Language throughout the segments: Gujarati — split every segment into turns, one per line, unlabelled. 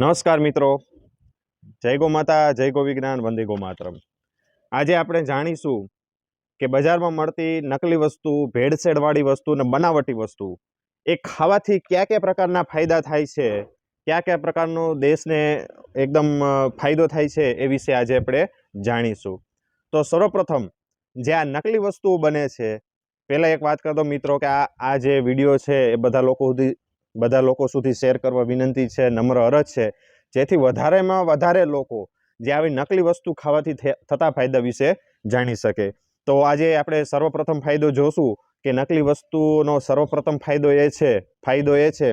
નમસ્કાર મિત્રો. જય ગો માતા, જય ગો વિજ્ઞાન, વંદે ગો માતરમ. આજે આપણે જાણીશું કે બજારમાં મળતી નકલી વસ્તુ, ભેળસેળવાળી વસ્તુ અને બનાવટી વસ્તુ એ ખાવાથી કયા કયા પ્રકારના ફાયદા થાય છે, કયા કયા પ્રકારનો દેશને એકદમ ફાયદો થાય છે એ વિશે આજે આપણે જાણીશું. તો સર્વપ્રથમ જે આ નકલી વસ્તુઓ બને છે, પહેલાં એક વાત કરતો મિત્રો કે આ આ જે વીડિયો છે એ બધા લોકો સુધી બધા લોકો સુધી શેર કરવા વિનંતી છે, નમ્ર અરજ છે. જેથી વધારેમાં વધારે લોકો જે આવી નકલી વસ્તુ ખાવાથી થતા ફાયદા વિશે જાણી શકે. તો આજે આપણે સર્વપ્રથમ ફાયદો જોશું કે નકલી વસ્તુનો સર્વપ્રથમ ફાયદો એ છે, ફાયદો એ છે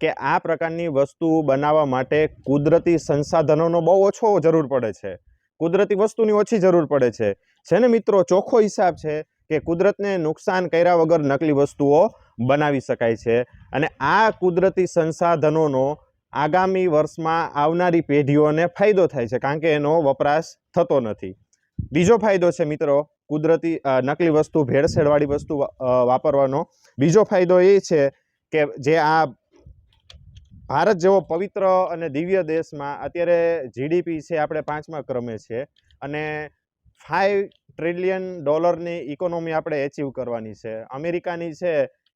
કે આ પ્રકારની વસ્તુ બનાવવા માટે કુદરતી સંસાધનોનો બહુ ઓછો જરૂર પડે છે. કુદરતી વસ્તુની ઓછી જરૂર પડે છે. છે ને મિત્રો, ચોખ્ખો હિસાબ છે કે કુદરતને નુકસાન કર્યા વગર નકલી વસ્તુઓ બનાવી શકાય છે. અને આ કુદરતી સંસાધનોનો આગામી વર્ષમાં આવનારી પેઢીઓને ફાયદો થાય છે, કારણ કે એનો વપરાશ થતો નથી. બીજો ફાયદો છે મિત્રો, કુદરતી નકલી વસ્તુ, ભેળસેળવાળી વસ્તુ વાપરવાનો. બીજો ફાયદો એ છે કે જે આ ભારત જેવો પવિત્ર અને દિવ્ય દેશમાં અત્યારે જીડીપી છે આપણે પાંચમા ક્રમે છે અને ફાઇવ ટ્રિલિયન ડોલરની ઇકોનોમી આપણે એચીવ કરવાની છે. અમેરિકાની છે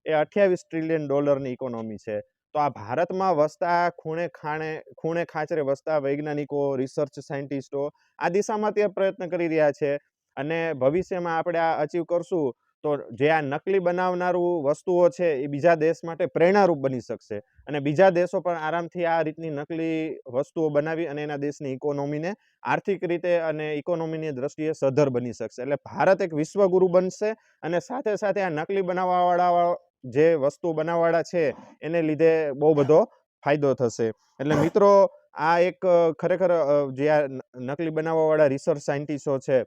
એ અઠ્યાવીસ ટ્રિલિયન ડોલરની ઇકોનોમી છે. તો આ ભારતમાં વસતા ખૂણે ખાણે, ખૂણે ખાંચરે વસતા વૈજ્ઞાનિકો રિસર્ચ સાયન્ટિસ્ટો આ દિશામાં તે પ્રયત્ન કરી રહ્યા છે. અને ભવિષ્યમાં આપણે આ અચીવ કરશું તો જે આ નકલી બનાવનારું વસ્તુઓ છે એ બીજા દેશ માટે પ્રેરણારૂપ બની શકશે. અને બીજા દેશો પણ આરામથી આ રીતની નકલી વસ્તુઓ બનાવી અને એના દેશની ઇકોનોમીને આર્થિક રીતે અને ઇકોનોમીની દ્રષ્ટિએ સધર બની શકશે. એટલે ભારત એક વિશ્વગુરુ બનશે અને સાથે સાથે આ નકલી બનાવવાવાળા જે વસ્તુ બનાવવાળા છે એને લીધે બહુ બધો ફાયદો થશે. એટલે મિત્રો આ એક ખરેખર જે આ નકલી બનાવવાવાળા રિસર્ચ સાયન્ટિસ્ટો છે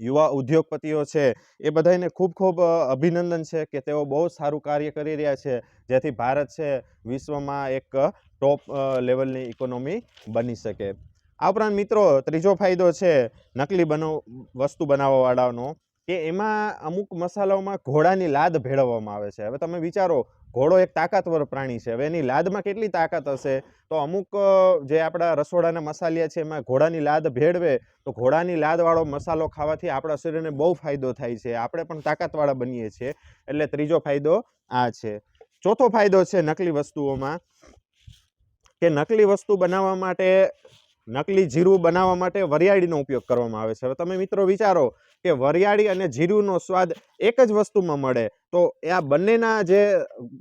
યુવા ઉદ્યોગપતિઓ છે એ બધાને ખૂબ ખૂબ અભિનંદન છે કે તેઓ બહુ સારું કાર્ય કરી રહ્યા છે જેથી ભારત છે વિશ્વમાં એક ટોપ લેવલની ઇકોનોમી બની શકે. આ ઉપરાંત મિત્રો ત્રીજો ફાયદો છે નકલી બનો વસ્તુ બનાવવાવાળાનો કે એમાં અમુક મસાલાઓમાં ઘોડાની લાદ ભેળવવામાં આવે છે. હવે તમે વિચારો, ઘોડો એક તાકાતવર પ્રાણી છે. હવે એની લાદમાં કેટલી તાકાત હશે? તો અમુક જે આપણા રસોડાના મસાલિયા છે, એમાં ઘોડાની લાદ ભેળવે, તો ઘોડાની લાદવાળો મસાલો ખાવાથી આપણા શરીરને બહુ ફાયદો થાય છે. આપણે પણ તાકાતવાળા બનીએ છીએ. એટલે ત્રીજો ફાયદો આ છે. ચોથો ફાયદો છે નકલી વસ્તુઓમાં, કે નકલી વસ્તુ બનાવવા માટે નકલી જીરું બનાવવા માટે વરિયાળીનો ઉપયોગ કરવામાં આવે છે. હવે તમે મિત્રો વિચારો કે વરિયાળી અને જીરુંનો સ્વાદ એક જ વસ્તુમાં મળે, તો આ બંનેના જે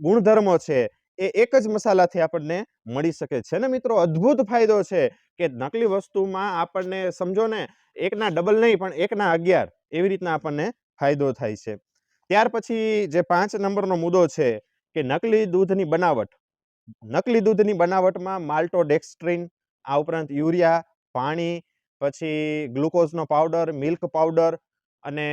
ગુણધર્મો છે, એ એક જ મસાલાથી આપણને મળી શકે છે ને મિત્રો? અદ્ભુત ફાયદો છે કે નકલી વસ્તુમાં આપણને, સમજો ને, એકના ડબલ નહીં, પણ એકના અગિયાર એવી રીતના આપણને ફાયદો થાય છે. ત્યાર પછી જે પાંચ નંબરનો મુદ્દો છે કે નકલી દૂધની બનાવટ. નકલી દૂધની બનાવટમાં માલ્ટોડેક્સ્ટ્રીન આ ઉપરાંત યુરિયા, પાણી, પછી ગ્લુકોઝનો પાવડર, મિલ્ક પાવડર અને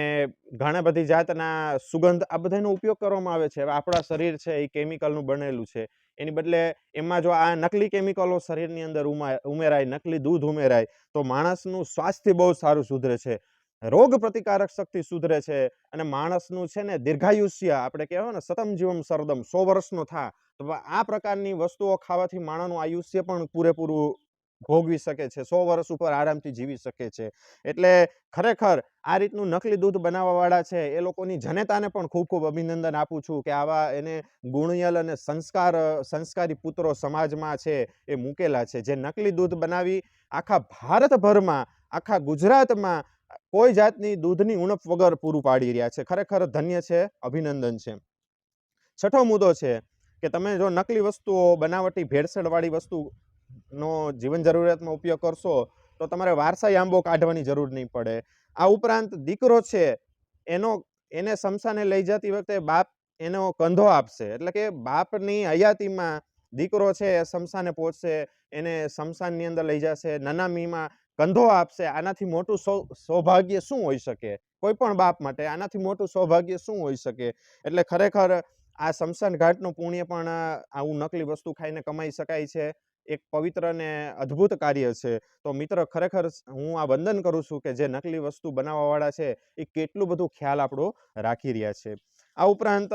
ઘણા બધી જાતના સુગંધ, આ બધાનો ઉપયોગ કરવામાં આવે છે. હવે આપણા શરીર છે એ કેમિકલનું બનેલું છે. એની બદલે એમાં જો આ નકલી કેમિકલો શરીરની અંદર ઉમા, ઉમેરાય, નકલી દૂધ ઉમેરાય, તો માણસનું સ્વાસ્થ્ય બહુ સારું સુધરે છે. રોગ પ્રતિકારક શક્તિ સુધરે છે અને માણસનું છે ને દીર્ઘાયુષ્ય, આપણે કહેવાય ને સતમ જીવમ સરદમ, સો વર્ષનો થા. તો આ પ્રકારની વસ્તુઓ ખાવાથી માણસનું આયુષ્ય પણ પૂરેપૂરું ભોગવી શકે છે, સો વર્ષ ઉપર આરામથી જીવી શકે છે. એટલે ખરેખર આ રીતનું નકલી દૂધ બનાવવાવાળા છે, એ લોકોની જનતાને પણ ખૂબ ખૂબ અભિનંદન આપું છું કે આવા એને ગુણિયલ અને સંસ્કાર, સંસ્કારી પુત્રો સમાજમાં છે એ મૂકેલા છે. જે નકલી દૂધ બનાવી આખા ભારતભરમાં, આખા ગુજરાતમાં કોઈ જાતની દૂધની ઉણપ વગર પૂરું પાડી રહ્યા છે. ખરેખર ધન્ય છે, અભિનંદન છે. છઠ્ઠો મુદ્દો છે કે તમે જો નકલી વસ્તુઓ બનાવટી, ભેળસેળવાળી વસ્તુનો જીવન જરૂરિયાતમાં ઉપયોગ કરશો, તો તમારે વારસાઈ આંબો કાઢવાની જરૂર નહીં પડે. આ ઉપરાંત દીકરો છે, એનો, એને શમશાને લઈ જતી વખતે બાપ એનો કંધો આપશે. એટલે કે બાપની હયાતીમાં દીકરો છે, એ શમશાને પહોંચશે, એને શમશાનની અંદર લઈ જશે, નનામીમાં કંધો આપશે. આનાથી મોટું સૌભાગ્ય શું હોઈ શકે? કોઈ પણ બાપ માટે આનાથી મોટું સૌભાગ્ય શું હોઈ શકે? એટલે ખરેખર આ શમશાન ઘાટનું પુણ્ય પણ આવું નકલી વસ્તુ ખાઈને કમાઈ શકાય છે. એક પવિત્ર અને અદ્ભુત કાર્ય છે. તો મિત્ર, ખરેખર હું આ વંદન કરું છું કે જે નકલી વસ્તુ બનાવવાવાળા છે, એ કેટલું બધું ખ્યાલ આપણો રાખી રહ્યા છે. આ ઉપરાંત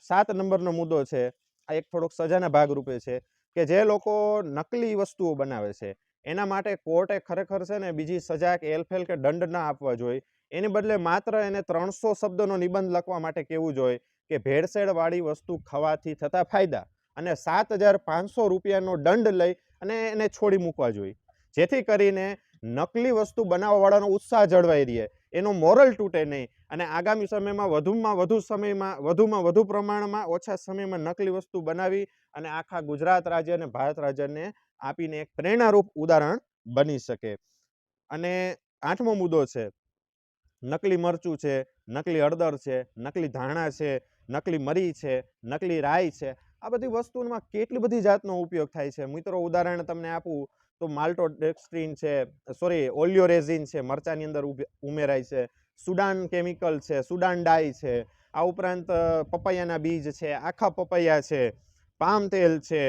સાત નંબરનો મુદ્દો છે, આ એક થોડોક સજાના ભાગરૂપે છે, કે જે લોકો નકલી વસ્તુઓ બનાવે છે. એના માટે કોર્ટે ખરેખર છે ને, બીજી સજા કે એલફેલ કે દંડ ના આપવા જોઈએ. એની બદલે માત્ર એને ત્રણસો શબ્દનો નિબંધ લખવા માટે કહેવું જોઈએ કે ભેળસેળવાળી વસ્તુ ખાવાથી થતા ફાયદા અને સાત હજાર પાંચસો રૂપિયાનો દંડ લઈ અને એને છોડી મૂકવા જોઈએ. જેથી કરીને નકલી વસ્તુ બનાવવાવાળાનો ઉત્સાહ જળવાઈ રહે. એનો મોરલ તૂટે નહીં અને આગામી સમયમાં વધુમાં વધુ સમયમાં, વધુમાં વધુ પ્રમાણમાં ઓછા સમયમાં નકલી વસ્તુ બનાવી અને આખા ગુજરાત રાજ્ય અને ભારત રાજ્યને આપીને એક પ્રેરણારૂપ ઉદાહરણ બની શકે. અને આઠમો મુદ્દો છે, નકલી મરચું છે, નકલી હળદર છે, નકલી ધાણા છે, નકલી મરી છે, નકલી રાઈ છે આ બધી વસ્તુમાં કેટલી બધી જાતનો ઉપયોગ થાય છે? મિત્રો ઉદાહરણ તમને આપું, તો માલ્ટોડેક્સ્ટ્રીન છે, સોરી, ઓલિયોરેઝિન છે, મરચાની અંદર ઉમેરાય છે, સુડાન કેમિકલ છે, સુડાન ડાઈ છે, આ ઉપરાંત પપૈયાના બીજ છે, આખા પપૈયા છે, પામ તેલ છે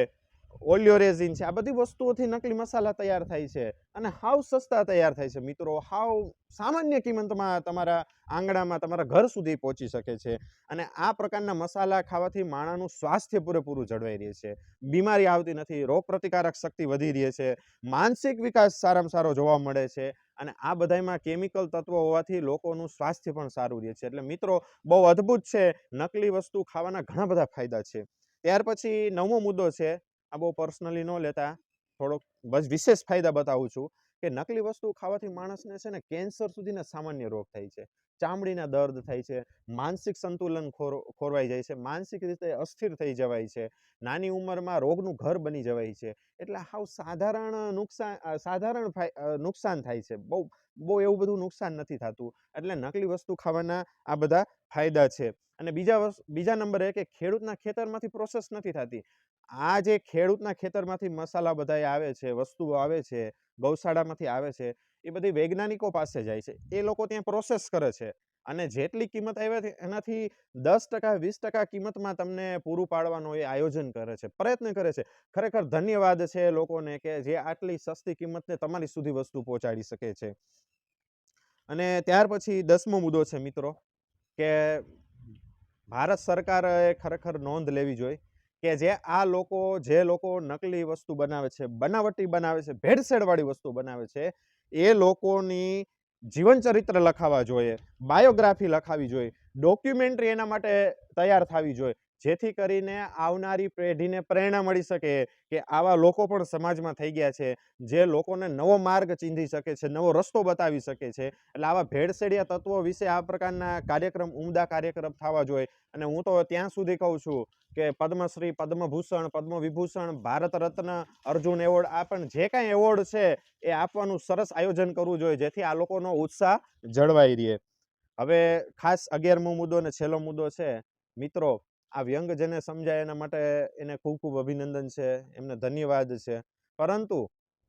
ઓલિયોરેઝિન છે. આ બધી વસ્તુઓથી નકલી મસાલા તૈયાર થાય છે અને હાવ સસ્તા તૈયાર થાય છે. મિત્રો, હાવ સામાન્ય કિંમતમાં તમારા આંગણામાં, તમારા ઘર સુધી પહોંચી શકે છે અને આ પ્રકારના મસાલા ખાવાથી માણાનું સ્વાસ્થ્ય પૂરેપૂરું જળવાઈ રહે છે. બીમારી આવતી નથી રોગ પ્રતિકારક શક્તિ વધી રહે છે, માનસિક વિકાસ સારામાં સારો જોવા મળે છે અને આ બધામાં કેમિકલ તત્વો હોવાથી લોકોનું સ્વાસ્થ્ય પણ સારું રહે છે. એટલે મિત્રો, બહુ અદ્ભુત છે. નકલી વસ્તુ ખાવાના ઘણા બધા ફાયદા છે. ત્યાર પછી નવમો મુદ્દો છે આ બહુ પર્સનલી ન લેતા, થોડોક બસ વિશેષ ફાયદા બતાવું છું કે નકલી વસ્તુ ખાવાથી માણસને છે ને કેન્સર સુધીના સામાન્ય રોગ થાય છે. ચામડીના દર્દ થાય છે, માનસિક સંતુલન ખોર, ખોરવાઈ જાય છે, માનસિક રીતે અસ્થિર થઈ જવાય છે, નાની ઉંમરમાં રોગનું ઘર બની જવાય છે. એટલે હાવ સાધારણ નુકસાન સાધારણ નુકસાન થાય છે. બહુ બહુ એવું બધું નુકસાન નથી થતું. એટલે નકલી વસ્તુ ખાવાના આ બધા ફાયદા છે. અને બીજા બીજા નંબરે કે ખેડૂતના ખેતરમાંથી પ્રોસેસ નથી થતી. આ જે ખેડૂતના ખેતરમાંથી મસાલા બધા આવે છે, વસ્તુઓ આવે છે, ગૌશાળામાંથી આવે છે, એ બધી વૈજ્ઞાનિકો પાસે જાય છે. એ લોકો ત્યાં પ્રોસેસ કરે છે. અને જેટલી કિંમત આવે એનાથી દસ ટકા, વીસ ટકા કિંમતમાં તમને પૂરું પાડવાનું એ આયોજન કરે છે, પ્રયત્ન કરે છે. ખરેખર ધન્યવાદ છે લોકોને કે જે આટલી સસ્તી કિંમતને તમારી સુધી વસ્તુ પહોંચાડી શકે છે. અને ત્યાર પછી દસમો મુદ્દો છે મિત્રો, કે ભારત સરકારે ખરેખર નોંધ લેવી જોઈએ. કે જે આ લોકો, જે લોકો નકલી વસ્તુ બનાવે છે, બનાવટી બનાવે છે, ભેળસેળવાળી વસ્તુ બનાવે છે, એ લોકોની જીવન ચરિત્ર લખાવા જોઈએ, બાયોગ્રાફી લખાવી જોઈએ, ડોક્યુમેન્ટરી એના માટે તૈયાર થવી જોઈએ. જેથી કરીને આવનારી પેઢીને પ્રેરણા મળી શકે કે આવા લોકો પણ સમાજમાં થઈ ગયા છે, જે લોકોને નવો માર્ગ ચીંધી શકે છે, નવો રસ્તો બતાવી શકે છે. એટલે આવા ભેળસેડિયા તત્વો વિશે આ પ્રકારના કાર્યક્રમ, ઉમદા કાર્યક્રમ થવા જોઈએ. અને હું તો ત્યાં સુધી કહું છું કે પદ્મશ્રી, પદ્મભૂષણ, પદ્મવિભૂષણ, ભારત રત્ન, અર્જુન એવોર્ડ, આ પણ જે કાંઈ એવોર્ડ છે, એ આપવાનું સરસ આયોજન કરવું જોઈએ, જેથી આ લોકોનો ઉત્સાહ જળવાઈ રહે. હવે ખાસ અગિયારમો મુદ્દો અને છેલ્લો મુદ્દો છે. મિત્રો આ વ્યંગ જેને સમજાય એના માટે એને ખૂબ ખૂબ અભિનંદન છે, એમને ધન્યવાદ છે. પરંતુ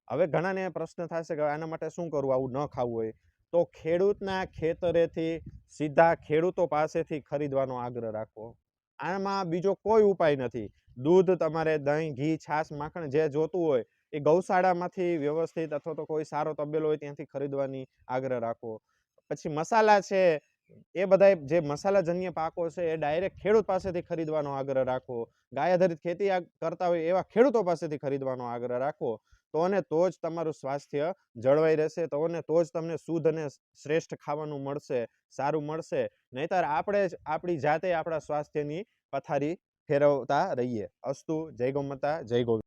હવે ઘણાને પ્રશ્ન થશે કે આના માટે શું કરવું? આવું ન ખાવું હોય. તો ખેડૂતના ખેતરેથી સીધા ખેડૂતો પાસેથી ખરીદવાનો આગ્રહ રાખવો આમાં બીજો કોઈ ઉપાય નથી. દૂધ તમારે દહીં, ઘી, છાશ, માખણ જે જોતું હોય, એ ગૌશાળામાંથી વ્યવસ્થિત અથવા તો કોઈ સારો તબેલો હોય ત્યાંથી ખરીદવાની આગ્રહ રાખવો પછી મસાલા છે એ બધા જે મસાલાજન્ય પાકો છે, એ ડાયરેક્ટ ખેડૂત પાસેથી ખરીદવાનો આગ્રહ રાખવો ગાય આધારિત ખેતી કરતા હોય એવા ખેડૂતો પાસેથી ખરીદવાનો આગ્રહ રાખવો તો અને તો જ તમારું સ્વાસ્થ્ય જળવાઈ રહેશે, તો અને તો જ તમને શુદ્ધ અને શ્રેષ્ઠ ખાવાનું મળશે, સારું મળશે. નહીતર આપણે જ આપણી જાતે આપણા સ્વાસ્થ્યની પથારી ફેરવતા રહીએ. અસ્તુ, જય ગૌ જય ગૌ